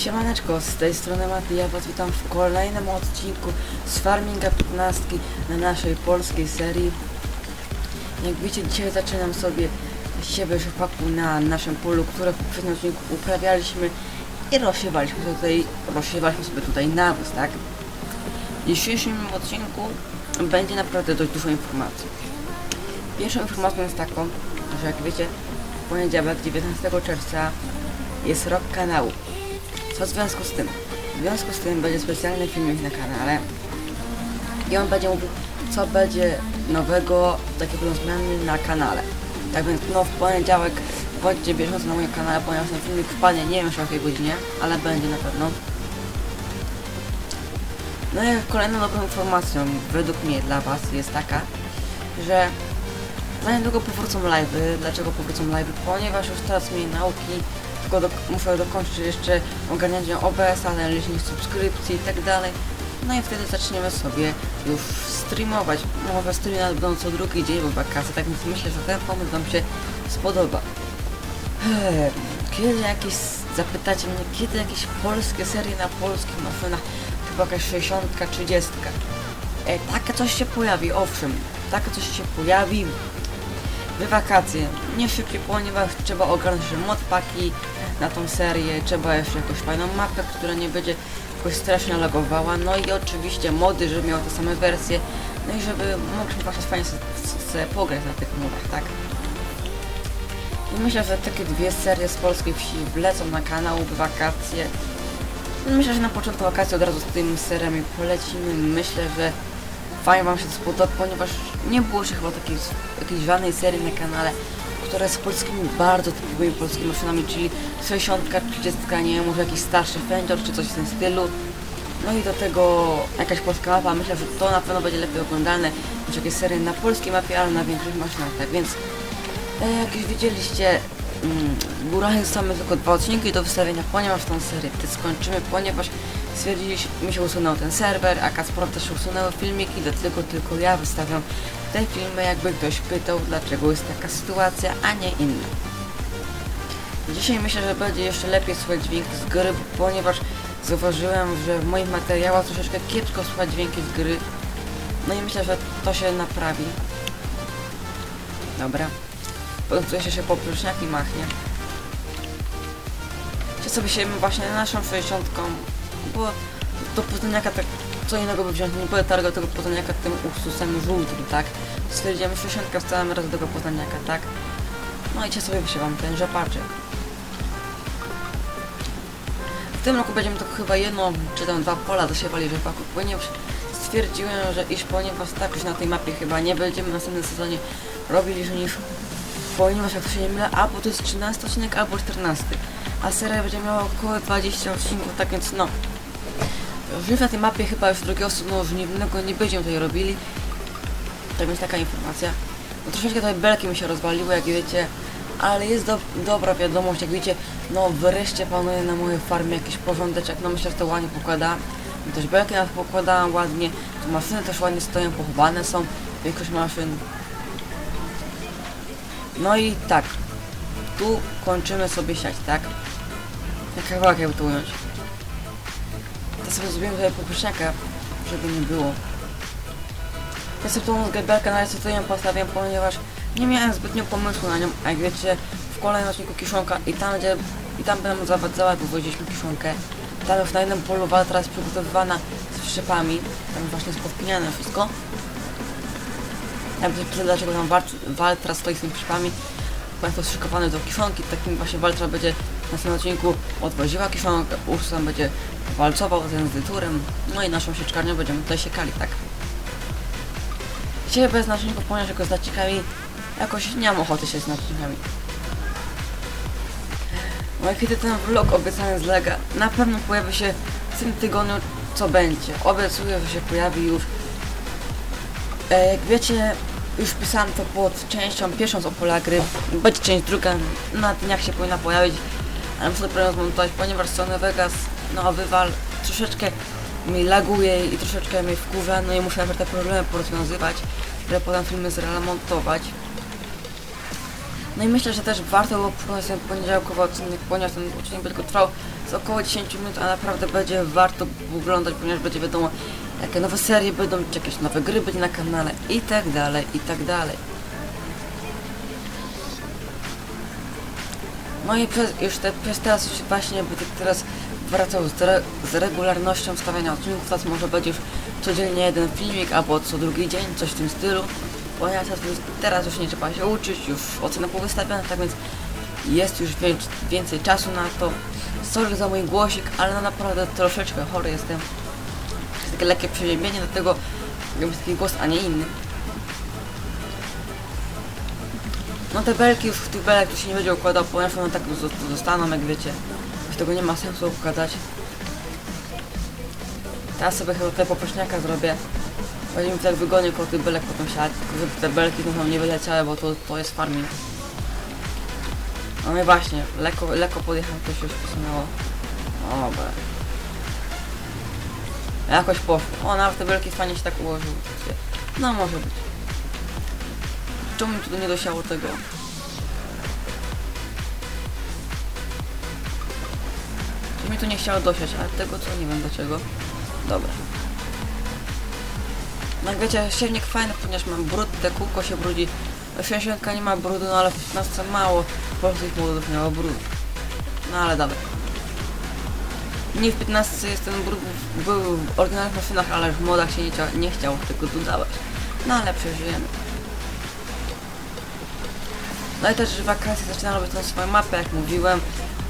Siemaneczko, z tej strony Mati, ja was witam w kolejnym odcinku z Farminga 15 na naszej polskiej serii. Jak wiecie, dzisiaj zaczynam sobie siebie rzepaku na naszym polu, które w poprzednim odcinku uprawialiśmy i rozsiewaliśmy tutaj, rozsiewaliśmy sobie tutaj nawóz, tak? W dzisiejszym odcinku będzie naprawdę dość dużo informacji. Pierwszą informacją jest taką, że jak wiecie, w poniedziałek 19 czerwca jest rok kanału. Co w związku z tym? W związku z tym będzie specjalny filmik na kanale i on będzie mówił, co będzie nowego, takiego zmiany na kanale. Tak więc no w poniedziałek bądźcie bieżący na moim kanale, ponieważ ten filmik wpadnie, nie wiem jeszcze o jakiej godzinie, ale będzie na pewno. No i kolejną dobrą informacją według mnie dla Was jest taka, że za niedługo powrócą live'y. Dlaczego powrócą live'y? Ponieważ już teraz mieli nauki, tylko do, muszę dokończyć jeszcze ogarnianie OBS-a, liczenie subskrypcji i tak dalej. No i wtedy zaczniemy sobie już streamować. Może streamy będą co drugi dzień, bo wakacje, tak więc myślę, że ten pomysł Wam się spodoba. Eee, Kiedy jakieś, zapytacie mnie, kiedy jakieś polskie serie na polskich maszynach, chyba jakaś 60, 30. E, takie coś się pojawi, owszem, takie coś się pojawi wakacje. Nie szybciej, ponieważ trzeba ogarnąć modpaki na tą serię, trzeba jeszcze jakąś fajną mapę, która nie będzie jakoś strasznie lagowała, no i oczywiście mody, żeby miały te same wersje, no i żeby mogliśmy właśnie fajnie sobie pograć na tych modach, tak? I myślę, że takie dwie serie z polskiej wsi wlecą na kanał w wakacje. Myślę, że na początku wakacji od razu z tymi seriami polecimy. Myślę, że fajnie Wam się to spodoba, ponieważ nie było jeszcze chyba takiej, jakiejś żadnej serii na kanale, która jest z polskimi, bardzo typowymi polskimi maszynami, czyli 60, 30, nie wiem, może jakiś starszy Fender czy coś w tym stylu. No i do tego jakaś polska mapa, myślę, że to na pewno będzie lepiej oglądalne niż jakieś serie na polskiej mapie, ale na większych maszynach, tak więc e, jak już widzieliście, mm, górale mamy tylko dwa odcinki do wystawienia, ponieważ tą serię skończymy, ponieważ stwierdziliśmy, się usunął ten serwer, a Kacpro też się usunęły filmiki, dlatego tylko ja wystawiam te filmy, jakby ktoś pytał, dlaczego jest taka sytuacja, a nie inna. Dzisiaj myślę, że będzie jeszcze lepiej słychać dźwięk z gry, ponieważ zauważyłem, że w moich materiałach troszeczkę kiepsko słychać dźwięki z gry. No i myślę, że to się naprawi. Dobra. Potem jeszcze się poprzeczniaki machnie. Czy sobie siejemy właśnie naszą 60, bo do Poznaniaka tak co innego by wziąć, nie będę targał tego Poznaniaka tym Ursusem żółtym, tak? Stwierdziłem 60 wstałem raz do tego Poznaniaka, tak? No i cię sobie wysiewam ten rzepaczek. W tym roku będziemy tylko chyba jedno czy tam dwa pola dosiewali rzepaków, ponieważ stwierdziłem, że iż ponieważ tak już na tej mapie chyba nie będziemy w następnym sezonie robili niż ponieważ jak to się nie mylę, albo to jest 13 odcinek, albo 14. A seria będzie miała około 20 odcinków, tak więc no. Już na tej mapie chyba już drugiego sezonu żniwnego nie będziemy tutaj robili. Tak więc taka informacja. No troszeczkę tutaj belki mi się rozwaliły, jak wiecie. Ale jest do, dobra wiadomość, jak wiecie, no wreszcie panuje na mojej farmie jakiś porządeczek, no myślę, że to ładnie pokłada. Też belki nawet pokładałam ładnie, tu maszyny też ładnie stoją, pochowane są, większość maszyn. No i tak, tu kończymy sobie siać, tak? Jak kawałek jakby to ująć. To sobie zrobiłem tutaj żeby nie było. Tą zgębelkę na to ją postawiłem, ponieważ nie miałem zbytnio pomysłu na nią, a jak wiecie, w kolejnym odcinku kiszonka i tam gdzie, i tam będę zawadzała, bo woziliśmy kiszonkę. Tam już na jednym polu waltra jest przygotowywana z wszczepami, tam właśnie jest podpiniane wszystko. Ja bym dlaczego tam Waltra stoi z tymi przyczepami, bo jest to szykowane do kiszonki, takim właśnie Waltra będzie na tym odcinku odwoziła kiszonkę, Ursus tam będzie walcował z edyturem, no i naszą sieczkarnią będziemy tutaj siekali, tak? Dzisiaj bez naczynków, ponieważ jako z nacznikami jakoś nie mam ochoty się z nacznikami. No i kiedy ten vlog obiecany z Lega na pewno pojawi się w tym tygodniu, co będzie. Obiecuję, że się pojawi już. E, jak wiecie, już pisałem to pod częścią pierwszą z Opola gry. Będzie część druga, na dniach się powinna pojawić. Ale muszę dopiero zmontować, ponieważ Sony Vegas, no wywal troszeczkę mi laguje i troszeczkę mnie wkurza, no i muszę te problemy porozwiązywać, żeby potem filmy zremontować. No i myślę, że też warto było przygotować ten poniedziałkowy odcinek, ponieważ ten odcinek będzie trwał z około 10 minut, a naprawdę będzie warto oglądać, ponieważ będzie wiadomo, jakie nowe serie będą, czy jakieś nowe gry będzie na kanale i tak dalej, i tak dalej. No i przez, już te, przez teraz już właśnie będę teraz wracał z, re, z regularnością wstawiania odcinków, teraz może będzie już codziennie jeden filmik, albo co drugi dzień, coś w tym stylu. Ponieważ teraz, już- teraz już nie trzeba się uczyć, już ocena powystawiona, tak więc jest już wię, więcej czasu na to. Sorry za mój głosik, ale no naprawdę troszeczkę chory jestem. Jest takie lekkie przeziębienie, dlatego jakby taki głos, a nie inny. No te belki już w tych belek to się nie będzie układał, ponieważ one tak zo- zostaną, jak wiecie. Tego nie ma sensu układać. Teraz sobie chyba tutaj popaśniaka zrobię. Będzie mi tak wygodnie koło tych belek potem tylko żeby te belki tu nam nie wyleciały, bo to, to jest farming. No i właśnie, lekko, lekko podjechałem, to się już posunęło. O, Dobra. Jakoś poszło. O, nawet te belki fajnie się tak ułożyły. No, może być. Czemu mi tu nie dosiało tego? Mi tu nie chciało dosiać, ale tego co nie wiem dlaczego. Dobra. No wiecie, siewnik fajny, ponieważ mam brud, te kółko się brudzi. 60 nie ma brudu, no ale w 15 mało polskich modów miało brud. No ale dobra. Nie w 15 jest ten brud, był w oryginalnych maszynach, ale w modach się nie, chcia, nie chciał tego dodawać. No ale przeżyjemy. No i też w wakacje zaczynam robić tą swoją mapę, jak mówiłem.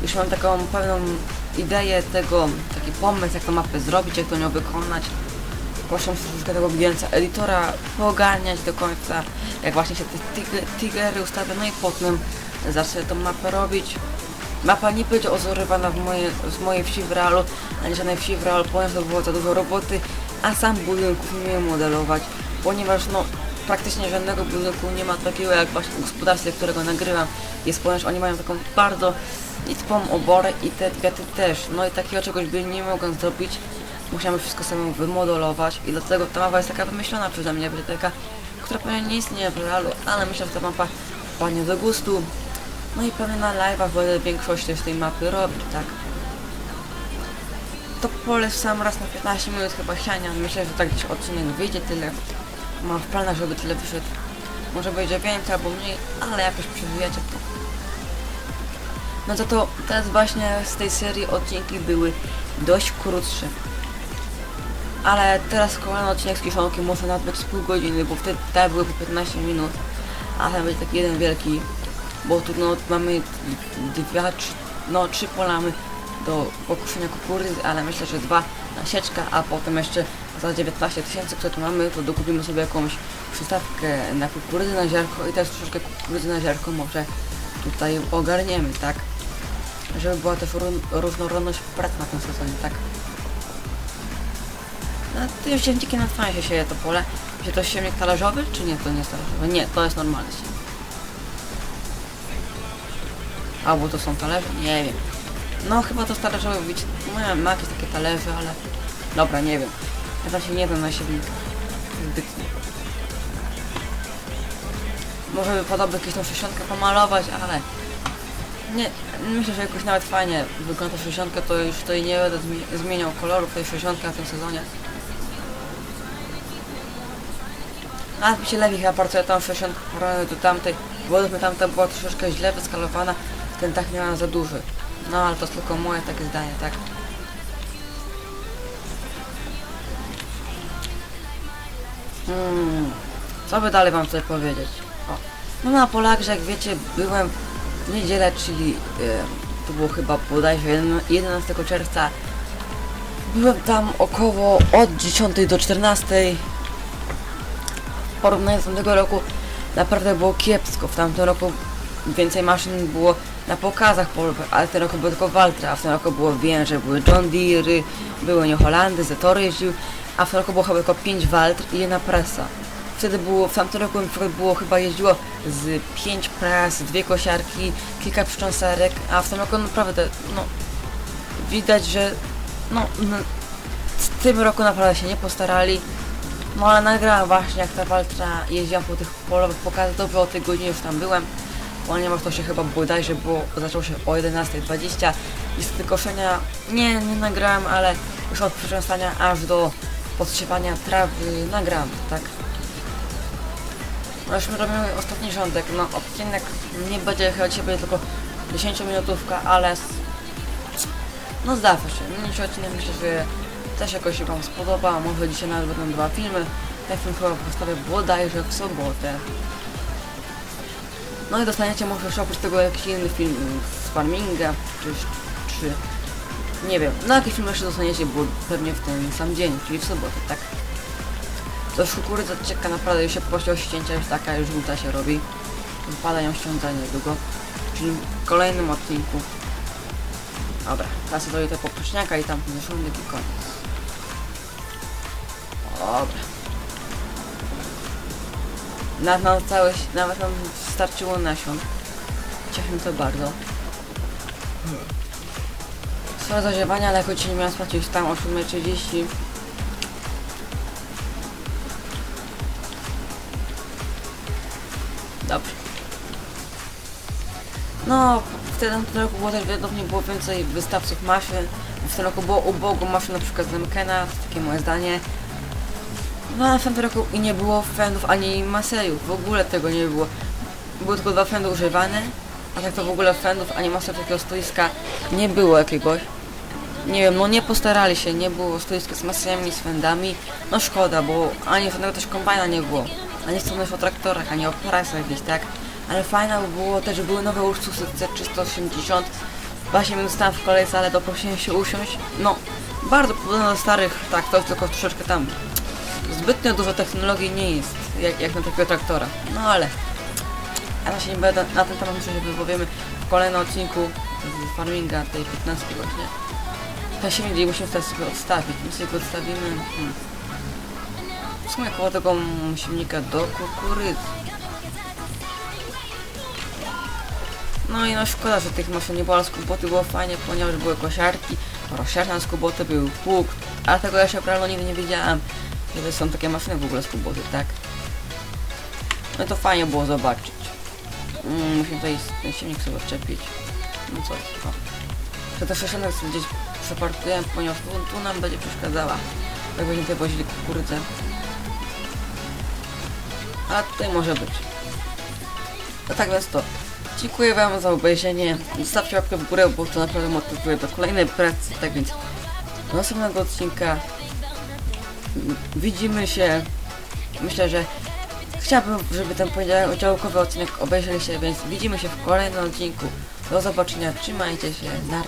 Już mam taką pewną ideę tego, taki pomysł, jak tą mapę zrobić, jak to nią wykonać. Proszę troszeczkę tego bielca edytora poogarniać do końca, jak właśnie się te tig- tigery no i potem zacznę tą mapę robić. Mapa nie będzie ozorywana w moje, z mojej wsi w realu, ani żadnej wsi w realu, ponieważ to było za dużo roboty, a sam budynków nie umiem modelować, ponieważ no praktycznie żadnego budynku nie ma takiego jak właśnie w gospodarstwie, którego nagrywam, jest ponieważ oni mają taką bardzo nitkową oborę i te kwiaty też, no i takiego czegoś by nie mogłem zrobić, musiałem wszystko samemu wymodelować i dlatego ta mapa jest taka wymyślona przeze mnie, będzie taka, która pewnie nie istnieje w realu, ale myślę, że ta mapa padnie do gustu. No i pewnie na live'ach będę większość z tej mapy robić, tak. To pole w sam raz na 15 minut chyba siania, myślę, że tak gdzieś odcinek wyjdzie tyle. Mam w planach, żeby tyle wyszedł. Może wyjdzie więcej albo mniej, ale jakoś przeżyjecie to. No to to teraz właśnie z tej serii odcinki były dość krótsze. Ale teraz kolejny odcinek z kiszonki może nawet być z pół godziny, bo wtedy te były po 15 minut. A ten będzie taki jeden wielki, bo tu no, mamy dwa, trzy, no trzy polamy do pokuszenia kukurydzy, ale myślę, że dwa na sieczka, a potem jeszcze za 19 tysięcy, które tu mamy, to dokupimy sobie jakąś przystawkę na kukurydzę na ziarko i też troszeczkę kukurydzy na ziarko może tutaj ogarniemy, tak? Żeby była też ró- różnorodność prac na tym sezonie, tak? No to już siewnikiem na fajnie się sieje to pole. Czy to siewnik talerzowy, czy nie? To nie jest talerzowy. Nie, to jest normalny siewnik. Albo to są talerze? Nie wiem. No chyba to talerzowy, widzicie, no, ma jakieś takie talerze, ale... Dobra, nie wiem. Ja się nie znam na siewnikach. Zbytnio. Może wypadałoby jakieś tą 60 pomalować, ale... Nie, myślę, że jakoś nawet fajnie wygląda 60, to już tutaj nie będę zmi- zmieniał kolorów tej 60 w tym sezonie. Nawet mi się lepiej chyba pracuje tą 60 porównaniu do tamtej, bo tamta była troszeczkę źle wyskalowana, ten tak miała za duży. No ale to tylko moje takie zdanie, tak? Hmm, co by dalej wam tutaj powiedzieć? O. No na Polakże, jak wiecie, byłem niedzielę, czyli e, to było chyba bodajże 11 czerwca. Byłem tam około od 10 do 14. W porównaniu do tamtego roku naprawdę było kiepsko. W tamtym roku więcej maszyn było na pokazach ale w tym roku było tylko Waltra, a w tym roku było więcej, były John Deere, były New Holandy, Zetor jeździł, a w tym roku było chyba tylko 5 Waltr i jedna presa. Wtedy było, w tamtym roku było chyba jeździło z 5 pras, dwie kosiarki, kilka przycząsarek, a w tym roku naprawdę, no, widać, że no, w tym roku naprawdę się nie postarali. No ale nagrałam właśnie jak ta Waltra jeździła po tych polowych pokazach, dobrze o tej godzinie już tam byłem. ponieważ to się chyba bodajże było, zaczął się o 11.20 i z tylko koszenia nie, nie nagrałem, ale już od przyczęstania aż do podsiewania trawy nagram, tak? No my robimy ostatni rządek, no odcinek nie będzie chyba będzie tylko 10 minutówka, ale no zdarza się, mniejszy odcinek myślę, że też jakoś się wam spodoba, może dzisiaj nawet będą dwa filmy, ten film chyba postawię bodajże w sobotę. No i dostaniecie może jeszcze oprócz tego jakiś inny film z farminga, czy, czy nie wiem, no jakiś film jeszcze dostaniecie, bo pewnie w ten sam dzień, czyli w sobotę, tak? To już kukurydza cieka naprawdę już się po prostu ścięcia już taka, już żółta się robi. Wypada ją ściąga niedługo. Czyli w kolejnym odcinku. Dobra, teraz sobie te poprzeczniaka i tam żołądek i koniec. Dobra. Nawet nam, całe, nawet nam starczyło nasion. Cieszy mnie to bardzo. Sporo zagrziewania, ale dzisiaj nie miałem już tam o 7.30. Dobrze. No, w tym roku było też wiadomo, było więcej wystawców maszyn. W tym roku było ubogo maszyn, na przykład z Lemkena, takie moje zdanie. No, w tym roku i nie było fendów ani masejów, w ogóle tego nie było. Były tylko dwa fendy używane, a tak to w ogóle fendów ani masów takiego stoiska nie było jakiegoś. Nie wiem, no nie postarali się, nie było stoiska z masami, z fendami. No szkoda, bo ani żadnego też kombajna nie było. Ani wspomnieć o traktorach, ani o prasach jakichś, tak? Ale fajne by było też, że były nowe Ursusy C380. Właśnie bym stał w kolejce, ale doprosiłem się usiąść. No, bardzo podobno do starych traktorów, tylko troszeczkę tam zbytnio dużo technologii nie jest, jak, jak na takiego traktora. No ale ja się nie będę, na ten temat myślę, że wypowiemy w kolejnym odcinku z farminga tej 15 właśnie. Ten silnik gdzie musimy teraz sobie odstawić. My sobie go odstawimy. Hmm. Sumie koło tego silnika do kukurydzy. No i no szkoda, że tych maszyn nie było, ale z kuboty było fajnie, ponieważ były kosiarki, rozsiarna z kuboty, był pług, a tego ja się prawda nigdy nie wiedziałem, że są takie maszyny w ogóle z kuboty, tak? No to fajnie było zobaczyć. Mm, musimy tutaj ten silnik sobie odczepić. No co o. To też jeszcze gdzieś przeparkujemy, ponieważ tu, tu nam będzie przeszkadzała. Jak będziemy tutaj wozili kukurydzę. A tutaj może być. No tak więc to. Dziękuję wam za obejrzenie. Zostawcie łapkę w górę, bo to naprawdę motywuje do kolejnej pracy. Tak więc do następnego odcinka widzimy się. Myślę, że chciałbym, żeby ten poniedziałkowy odcinek obejrzeliście, więc widzimy się w kolejnym odcinku. Do zobaczenia, trzymajcie się, na